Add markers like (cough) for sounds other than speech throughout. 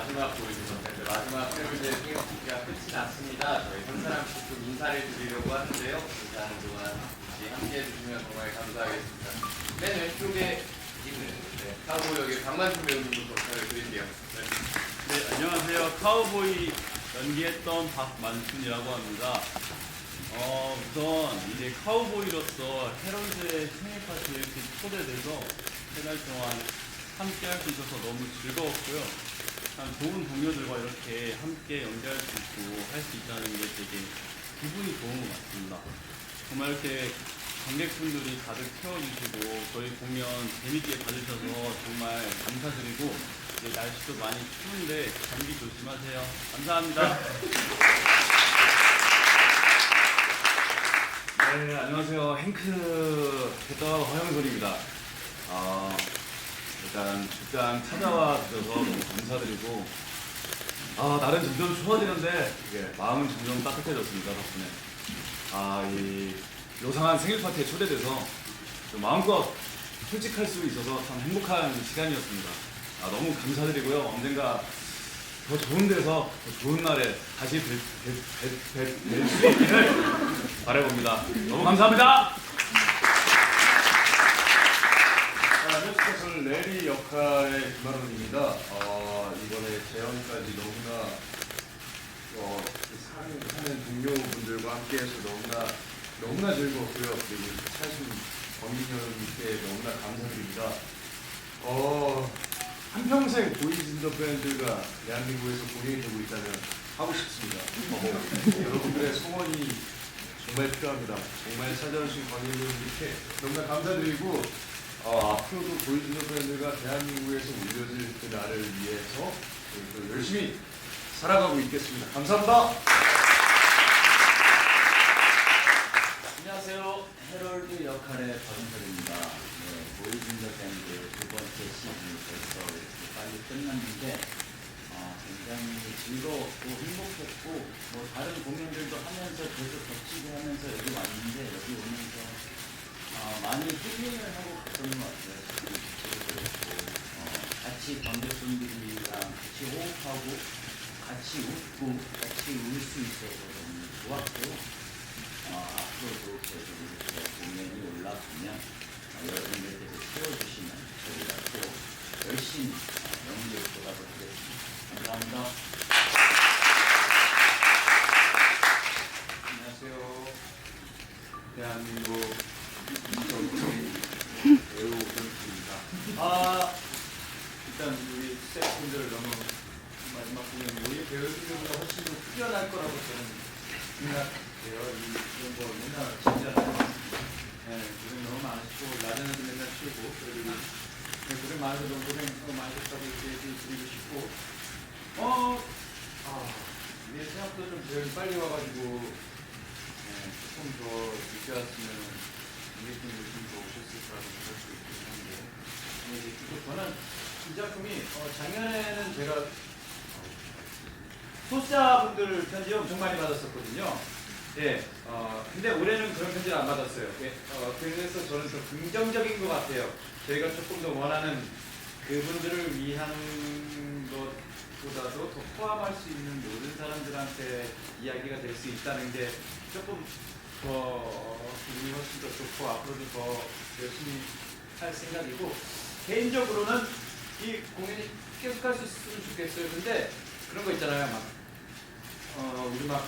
마지막 보여주는 밴드 마지막 페롤제 생일파티가 끝이 났습니다. 저희 한 사람씩 좀 인사를 드리려고 하는데요. 인사하는 동안 같이 함께 해 주시면 정말 감사하겠습니다. 맨 왼쪽에 있는 네, 카우보역의 박만수 배우님부터 인사를 드릴게요. 네. 네, 안녕하세요. 카우보이 연기했던 박만순이라고 합니다. 어, 우선 이제 카우보이로서 헤럴드의 생일 파티에 초대돼서 세 달 동안 함께 할 수 있어서 너무 즐거웠고요. 참 좋은 동료들과 이렇게 함께 연기할 수 있고 할 수 있다는 게 되게 기분이 좋은 것 같습니다. 정말 이렇게 관객분들이 가득 채워주시고 저희 공연 재밌게 봐주셔서 정말 감사드리고 이제 날씨도 많이 추운데 감기 조심하세요. 감사합니다. 네, 안녕하세요. 행크 했던 허영솔입니다. 아, 일단 극장 찾아와 주셔서 감사드리고, 아, 날은 점점 추워지는데, 이게 마음은 점점 따뜻해졌습니다, 덕분에. 아, 이 요상한 생일 파티에 초대돼서 좀 마음껏 솔직할 수 있어서 참 행복한 시간이었습니다. 아, 너무 감사드리고요. 언젠가 더 좋은 데서 더 좋은 날에 다시 뵐수 있기를 바라봅니다. 너무 감사합니다. 안녕하세요. 레리 역할의 김하론입니다. 어, 이번에 재연까지 너무나 어, 그 사는, 동료분들과 함께해서 너무나 너무나 즐거웠고요. 그리고 사실 권민현님께 너무나 감사드립니다. 어, 한평생 보이즈더 밴드가 대한민국에서 공연이 되고 있다면 하고 싶습니다. 어, 여러분들의 소원이 정말 필요합니다. 정말 찾아오신 관객분들께 너무나 감사드리고 어, 앞으로도 보이즈더 밴드가 대한민국에서 울려질 그 날을 위해서 열심히 살아가고 있겠습니다. 감사합니다. 안녕하세요. 헤럴드 역할의 박은철입니다. 네, 보이즈인더 밴드 두 번째 시즌이 벌써 이렇게 빨리 끝났는데 어, 굉장히 즐거웠고 행복했고 뭐 다른 공연들도 하면서 계속 겹치게 하면서 여기 왔는데 여기 오면서 어, 많이 힐링을 하고 갔던 것 같아요. 어, 같이 관객분들이랑 같이 호흡하고 같이 웃고 같이 울 수 있어서 너무 좋았고요. 어, 앞으로도 계속 이렇게 공연이 올라가면 어, 여러분들께서 채워주시면 저희가 또 열심히 어, 연기에 보답을 하겠습니다. 감사합니다. 안녕하세요. 대한민국 배우 권입니다. 아 일단 우리 스태프분들 너무 마지막 공연 우리 배우들보다 훨씬 더 뛰어날 거라고 저는 생각해요. 이 이런 거 맨날 진짜 네, 고생 너무 많으시고 낮에는 맨날 쉬고 그리고 네, 고생 많으셔서 너무 고생 많으셨다고 얘기 드리고 싶고 어 아. 이게 생각보다 좀 재현이 빨리 와가지고 네, 조금 더 늦게 왔으면 관객분들 좀더 오셨을 거라고 생각할 수 있긴 한데 근데 이제 또 저는 이 작품이 어, 작년에는 제가 어, 소수자분들 편지 엄청 많이 받았었거든요. 예, 어, 근데 올해는 그런 편지를 안 받았어요. 예, 어, 그래서 저는 더 긍정적인 것 같아요. 저희가 조금 더 원하는 그분들을 위한 것보다도 더 포함할 수 있는 모든 사람들한테 이야기가 될 수 있다는 게 조금 더 기분이 훨씬 더 좋고 앞으로도 더 열심히 할 생각이고 개인적으로는 이 공연이 계속 할 수 있으면 좋겠어요. 근데 그런 거 있잖아요. 막 어, 우리 막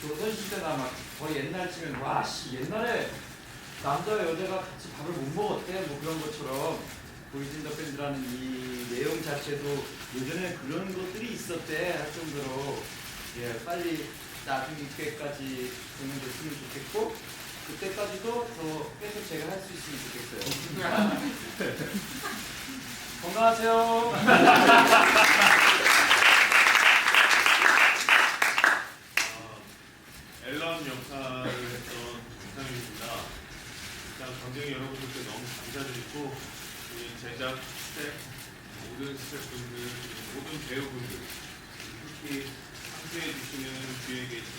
조선시대나 막 거의 옛날 치면 와씨 옛날에 남자와 여자가 같이 밥을 못 먹었대 뭐 그런 것처럼. 보이진 더 밴드라는 이 내용 자체도 예전에 그런 것들이 있었대 할 정도로. 예 빨리 나중에까지 공연됐으면 좋겠고 그때까지도 더 계속 제가 할 수 있으면 좋겠어요. (laughs) (laughs) 건강하세요 (laughs) 앨런 역할을 했던 정상입니다. 관객 여러분들께 너무 감사드리고 우리 제작 스태프 모든 스태프분들 모든 배우분들 특히 함께해 주시는 뒤에 계신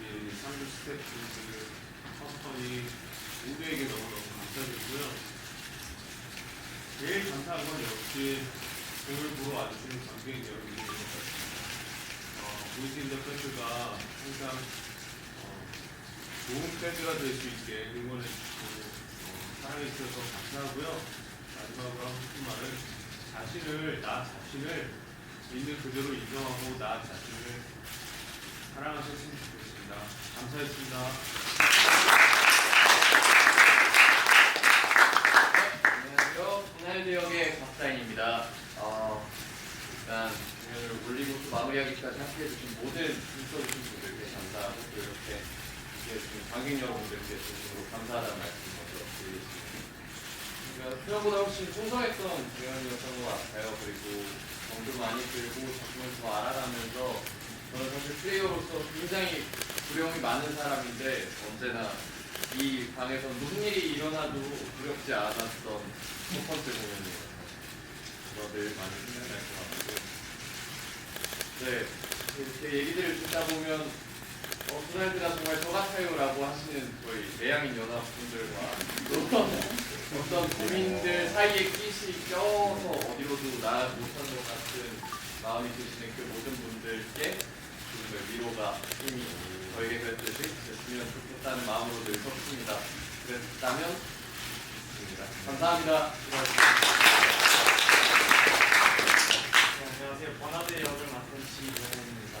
우리 상주 스태프분들 커스터니 모두에게 너무너무 감사드리고요. 제일 감사한 건 역시 공을 보러 와주시는 관객 여러분들 어, 보이스 인더 밴드가 항상 어, 좋은 밴드가 될 수 있게 응원해 주시고 어, 사랑해 주셔서 감사하고요 마지막으로 하고 싶은 말은 자신을 나 자신을 있는 그대로 인정하고 나 자신을 사랑하셨으면 좋겠습니다 감사했습니다 안녕하세요. 분할대역의 박사인입니다. 어, 일단 공연을 올리고 또 마무리하기까지 함께해 주신 모든 인터뷰신 분들께 감사하고 또 이렇게 함께해주신 관객 여러분들께 진심으로 감사하다는 말씀 먼저 드리겠습니다. 그러니까 생각보다 훨씬 풍성했던 공연이었던 것 같아요. 그리고 정도 많이 들고 작품을 더 알아가면서 저는 사실 플레이어로서 굉장히 두려움이 많은 사람인데 언제나 이 방에서 무슨 일이 일어나도 두렵지 않았던 첫 번째 공연이에요. 그거 늘 많이 생각날 것 같고요. 네, 이렇게 얘기들을 듣다 보면 어, 도날드가 정말 저 같아요라고 하시는 저희 내향인 연합분들과 또 어떤 고민들 사이에 끼시 껴서 어디로도 나가지 못하는 것 같은 마음이 드시는 그 모든 분들께 조금의 위로가 힘이 저에게 그랬듯이 됐으면 좋겠다는 마음으로 늘 섰습니다. 그랬다면 좋습니다. 감사합니다. 네, 안녕하세요. 번화대 역을 맡은 지명훈입니다.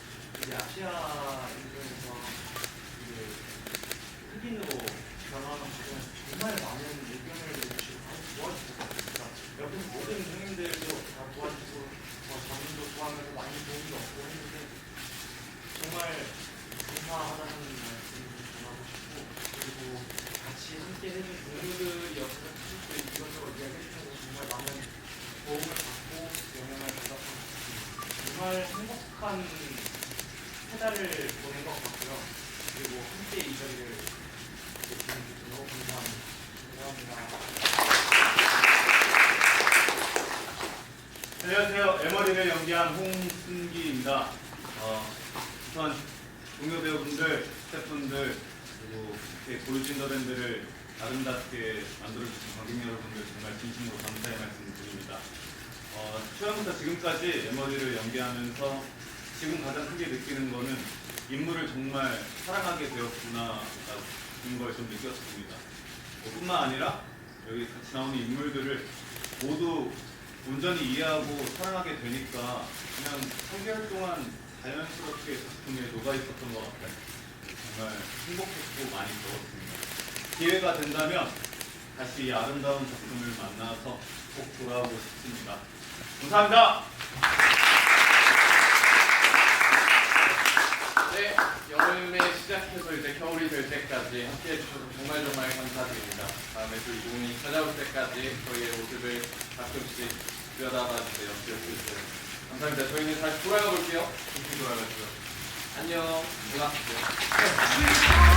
이제 아시아 인종에서 이제 흑인으로 변화하는 과정에서 정말 많은 의견을 내주시고 많이 도와주셨어요. 그러니까 옆에 모든 형님들도 다 도와주고 뭐 저분도 도와하면서 많이 도움이 얻고 했는데 정말 감사하다는 말씀 전하고 싶고 그리고 같이 함께 해준 동료들이 옆에서 또 이것저것 이야기해 주셔서 정말 많은 도움을 받고 영향을 받았던 것 같습니다. 정말 행복한 세 달을 보낸 것 같고요. 그리고 함께 이 자리를 너무 감사합니다. 감사합니다. 안녕하세요. 에머리를 연기한 홍순기입니다. 어, 우선 동료 배우분들, 스태프분들, 그리고 이렇게 보여준더 밴드를 아름답게 만들어주신 관객 여러분들 정말 진심으로 감사의 말씀 드립니다. 어, 초반부터 지금까지 에머리를 연기하면서 지금 가장 크게 느끼는 거는 인물을 정말 사랑하게 되었구나라는 걸좀 느꼈습니다. 뭐 뿐만 아니라 여기 같이 나오는 인물들을 모두 온전히 이해하고 사랑하게 되니까 그냥 3개월 동안 자연스럽게 작품에 녹아 있었던 것 같아요. 정말 행복했고 많이 배웠습니다. 기회가 된다면 다시 이 아름다운 작품을 만나서 꼭 돌아오고 싶습니다. 감사합니다. 네, 여름에 시작해서 이제 겨울이 될 때까지 함께 해 주셔서 정말 정말 감사드립니다. 다음에 또 이분이 찾아올 때까지 저희의 모습을 가끔씩 들여다봐 주세요. 기억해 주세요. 감사합니다. 저희는 다시 돌아가 볼게요. 다시 돌아가시죠. 안녕. 제가. You (laughs)